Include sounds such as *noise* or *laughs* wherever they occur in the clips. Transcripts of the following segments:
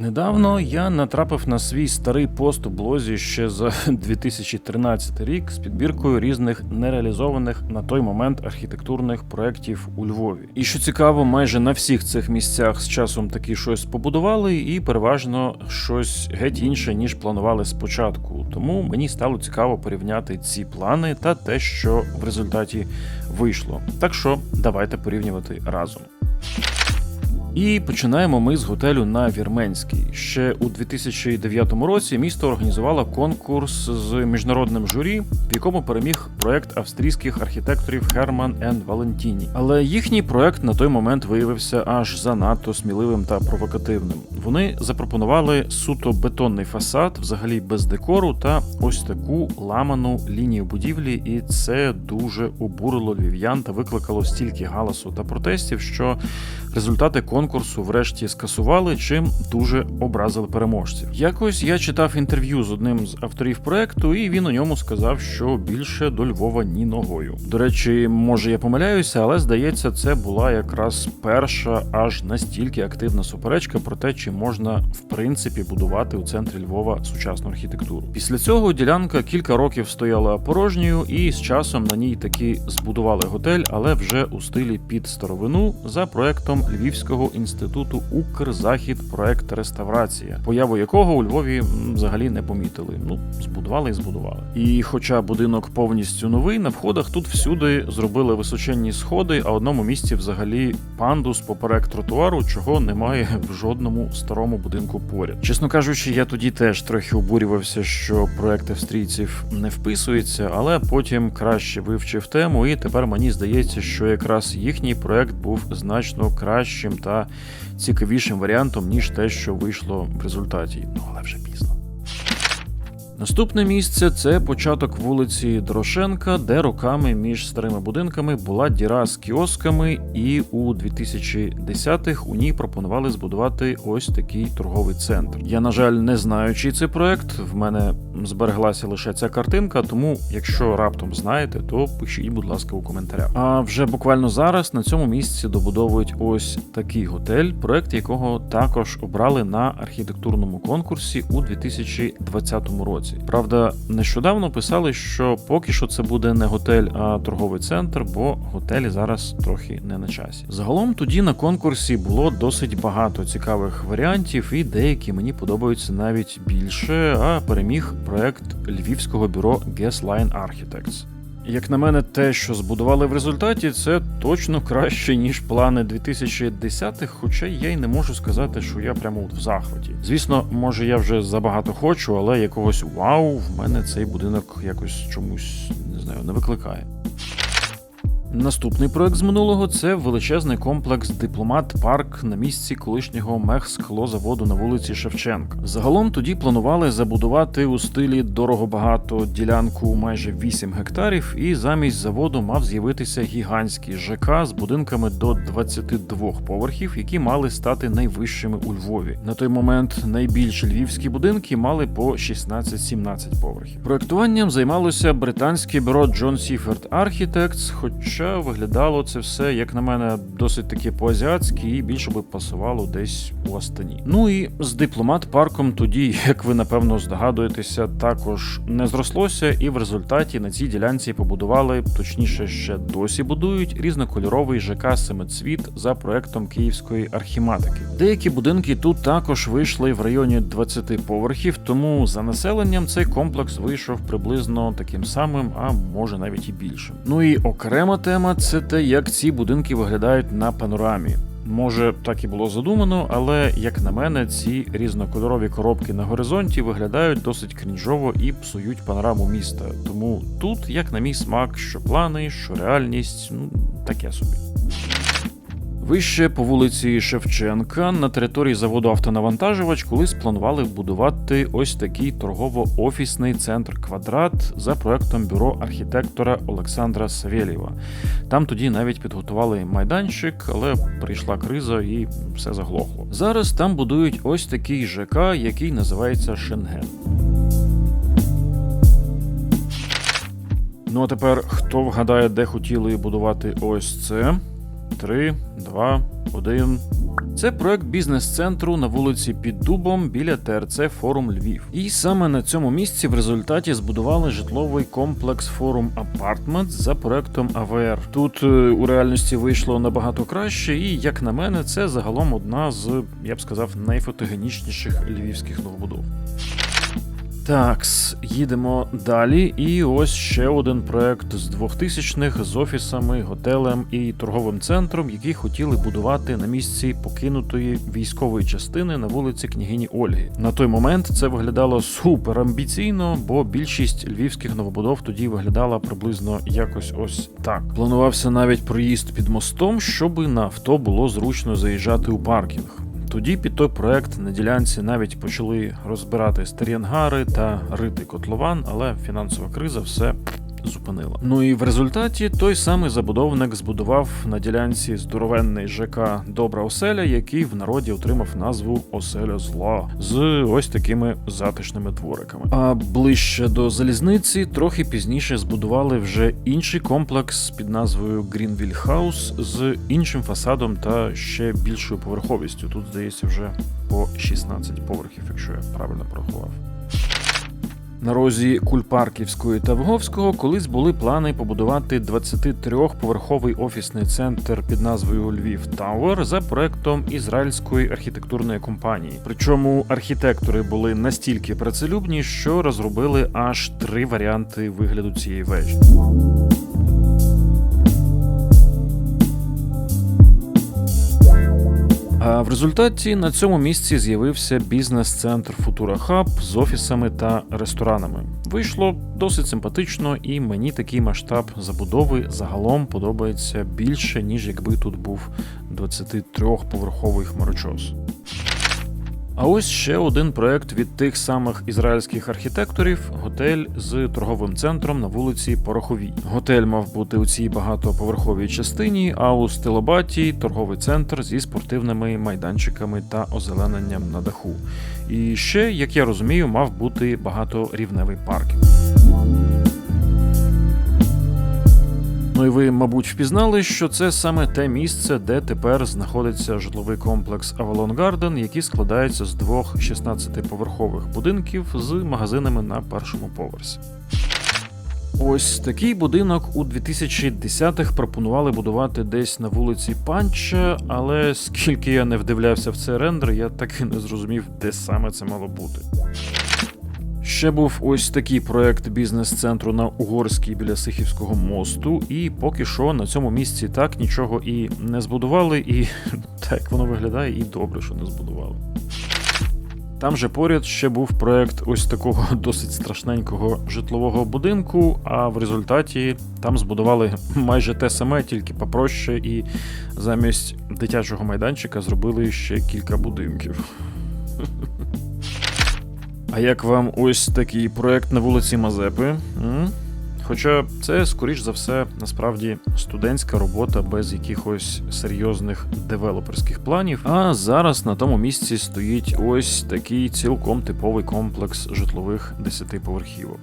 Недавно я натрапив на свій старий пост у блозі ще за *laughs* 2013 рік з підбіркою різних нереалізованих на той момент архітектурних проєктів у Львові. І що цікаво, майже на всіх цих місцях з часом таки щось побудували, і переважно щось геть інше ніж планували спочатку. Тому мені стало цікаво порівняти ці плани та те, що в результаті вийшло. Так що давайте порівнювати разом. І починаємо ми з готелю на Вірменській. Ще у 2009 році місто організувало конкурс з міжнародним журі, в якому переміг проект австрійських архітекторів Герман Ен Валентіні. Але їхній проект на той момент виявився аж занадто сміливим та провокативним. Вони запропонували суто бетонний фасад, взагалі без декору, та ось таку ламану лінію будівлі, і це дуже обурило львів'ян та викликало стільки галасу та протестів, що результати конкурсу врешті скасували, чим дуже образили переможців. Якось я читав інтерв'ю з одним з авторів проекту, і він у ньому сказав, що більше до Львова ні ногою. До речі, може я помиляюся, але здається, це була якраз перша аж настільки активна суперечка про те, чи можна в принципі будувати у центрі Львова сучасну архітектуру. Після цього ділянка кілька років стояла порожньою, і з часом на ній таки збудували готель, але вже у стилі під старовину за проектом Львівського інституту Укрзахід проект реставрація, появу якого у Львові взагалі не помітили. Ну, збудували і збудували. І хоча будинок повністю новий, на входах тут всюди зробили височенні сходи, а одному місці взагалі пандус поперек тротуару, чого немає *laughs* в жодному старому будинку поряд. Чесно кажучи, я тоді теж трохи обурювався, що проект австрійців не вписується, але потім краще вивчив тему, і тепер мені здається, що якраз їхній проект був значно кращим та цікавішим варіантом, ніж те, що вийшло в результаті. Ну але вже пізно. Наступне місце це початок вулиці Дорошенка, де роками між старими будинками була діра з кіосками, і у 2010-х у ній пропонували збудувати ось такий торговий центр. Я, на жаль, не знаю, чий це проект. В мене збереглася лише ця картинка, тому якщо раптом знаєте, то пишіть, будь ласка, у коментарях. А вже буквально зараз на цьому місці добудовують ось такий готель, проект якого також обрали на архітектурному конкурсі у 2020 році. Правда, нещодавно писали, що поки що це буде не готель, а торговий центр, бо готелі зараз трохи не на часі. Загалом тоді на конкурсі було досить багато цікавих варіантів, і деякі мені подобаються навіть більше. А переміг проект львівського бюро Gasline Architects. Як на мене, те, що збудували в результаті, це точно краще ніж плани 2010-х, хоча я й не можу сказати, що я прямо в захваті. Звісно, може я вже забагато хочу, але якогось вау в мене цей будинок якось чомусь не знаю, не викликає. Наступний проект з минулого це величезний комплекс Дипломат Парк на місці колишнього мехсклозаводу на вулиці Шевченка. Загалом тоді планували забудувати у стилі дорого-багато ділянку майже 8 гектарів, і замість заводу мав з'явитися гігантський ЖК з будинками до 22 поверхів, які мали стати найвищими у Львові. На той момент найбільші львівські будинки мали по 16-17 поверхів. Проектуванням займалося британське бюро John Seaford Architects, хоча виглядало це все, як на мене, досить таки по-азіатськи і більше би пасувало десь у Астані. Ну і з дипломат парком тоді, як ви напевно здогадуєтеся, також не зрослося, і в результаті на цій ділянці побудували, точніше, ще досі будують різнокольоровий ЖК Семицвіт за проектом київської архіматики. Деякі будинки тут також вийшли в районі 20 поверхів, тому за населенням цей комплекс вийшов приблизно таким самим, а може навіть і більшим. Ну і окрема тема це те, як ці будинки виглядають на панорамі. Може, так і було задумано, але як на мене, ці різнокольорові коробки на горизонті виглядають досить крінжово і псують панораму міста. Тому тут, як на мій смак, що плани, що реальність, ну таке собі. Вище по вулиці Шевченка на території заводу автонавантажувач колись планували будувати ось такий торгово-офісний центр квадрат за проектом бюро архітектора Олександра Савєлєва. Там тоді навіть підготували майданчик, але прийшла криза і все заглохло. Зараз там будують ось такий ЖК, який називається Шенген. Ну а тепер хто вгадає, де хотіли будувати ось це? Три, два, один. Це проект бізнес-центру на вулиці Під Дубом біля ТРЦ Форум Львів. І саме на цьому місці в результаті збудували житловий комплекс Форум Апартмент за проектом АВР. Тут е, у реальності вийшло набагато краще, і як на мене, це загалом одна з, я б сказав, найфотогенічніших львівських новобудов. Такс, їдемо далі. І ось ще один проект з 2000-х з офісами, готелем і торговим центром, який хотіли будувати на місці покинутої військової частини на вулиці княгині Ольги. На той момент це виглядало супер амбіційно, бо більшість львівських новобудов тоді виглядала приблизно якось ось так. Планувався навіть проїзд під мостом, щоби на авто було зручно заїжджати у паркінг. Тоді під той проект на ділянці навіть почали розбирати старі ангари та рити котлован, але фінансова криза все зупинила. Ну і в результаті той самий забудовник збудував на ділянці здоровенний ЖК Добра оселя, який в народі отримав назву Оселя зла з ось такими затишними двориками. А ближче до залізниці трохи пізніше збудували вже інший комплекс під назвою Greenville House з іншим фасадом та ще більшою поверховістю. Тут здається вже по 16 поверхів, якщо я правильно порахував. На розі Кульпарківської та Вговського колись були плани побудувати 23-поверховий офісний центр під назвою Львів Тауер за проектом ізраїльської архітектурної компанії. Причому архітектори були настільки працелюбні, що розробили аж три варіанти вигляду цієї вежі. В результаті на цьому місці з'явився бізнес-центр Футура Хаб з офісами та ресторанами. Вийшло досить симпатично, і мені такий масштаб забудови загалом подобається більше, ніж якби тут був 23-поверховий хмарочос. А ось ще один проект від тих самих ізраїльських архітекторів готель з торговим центром на вулиці Пороховій. Готель мав бути у цій багатоповерховій частині, а у Стилобаті торговий центр зі спортивними майданчиками та озелененням на даху. І ще, як я розумію, мав бути багаторівневий паркінг. Ну і ви, мабуть, впізнали, що це саме те місце, де тепер знаходиться житловий комплекс Avalon Garden, який складається з двох 16-поверхових будинків з магазинами на першому поверсі. Ось такий будинок у 2010-х пропонували будувати десь на вулиці Панча, але скільки я не вдивлявся в цей рендер, я так і не зрозумів, де саме це мало бути. Ще був ось такий проект бізнес-центру на Угорській біля Сихівського мосту, і поки що на цьому місці так нічого і не збудували, і *laughs* так воно виглядає, і добре, що не збудували. Там же поряд ще був проект ось такого *laughs* досить страшненького житлового будинку, а в результаті там збудували майже те саме, тільки попроще, і замість дитячого майданчика зробили ще кілька будинків. *laughs* А як вам ось такий проект на вулиці Мазепи? М? Хоча це, скоріш за все, насправді студентська робота без якихось серйозних девелоперських планів. А зараз на тому місці стоїть ось такий цілком типовий комплекс житлових десятиповерхівок.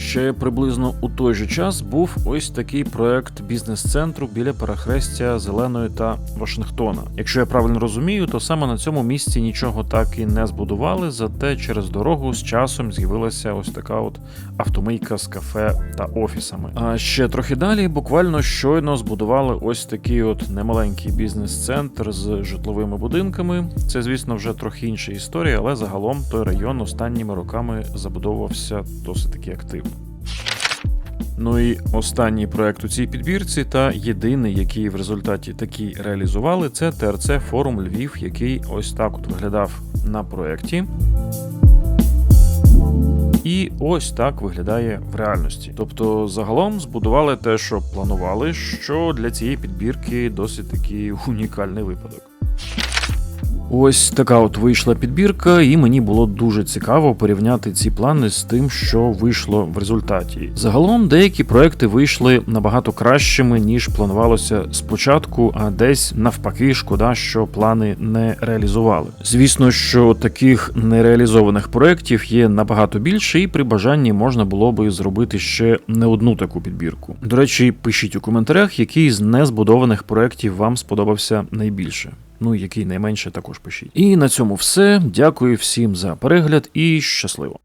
Ще приблизно у той же час був ось такий проект бізнес-центру біля перехрестя Зеленої та Вашингтона. Якщо я правильно розумію, то саме на цьому місці нічого так і не збудували, зате через дорогу з часом з'явилася ось така от автомийка з кафе та офісами. А ще трохи далі, буквально щойно збудували ось такий от немаленький бізнес-центр з житловими будинками. Це, звісно, вже трохи інша історія, але загалом той район останніми роками забудовувався досить таки активно. Ну і останній проект у цій підбірці, та єдиний, який в результаті такі реалізували, це ТРЦ Форум Львів, який ось так от виглядав на проєкті. І ось так виглядає в реальності. Тобто, загалом збудували те, що планували, що для цієї підбірки досить такий унікальний випадок. Ось така от вийшла підбірка, і мені було дуже цікаво порівняти ці плани з тим, що вийшло в результаті. Загалом деякі проекти вийшли набагато кращими ніж планувалося спочатку, а десь навпаки, шкода, що плани не реалізували. Звісно, що таких нереалізованих проєктів є набагато більше, і при бажанні можна було би зробити ще не одну таку підбірку. До речі, пишіть у коментарях, який з незбудованих проєктів вам сподобався найбільше. Ну, який найменше також пишіть. І на цьому все. Дякую всім за перегляд і щасливо.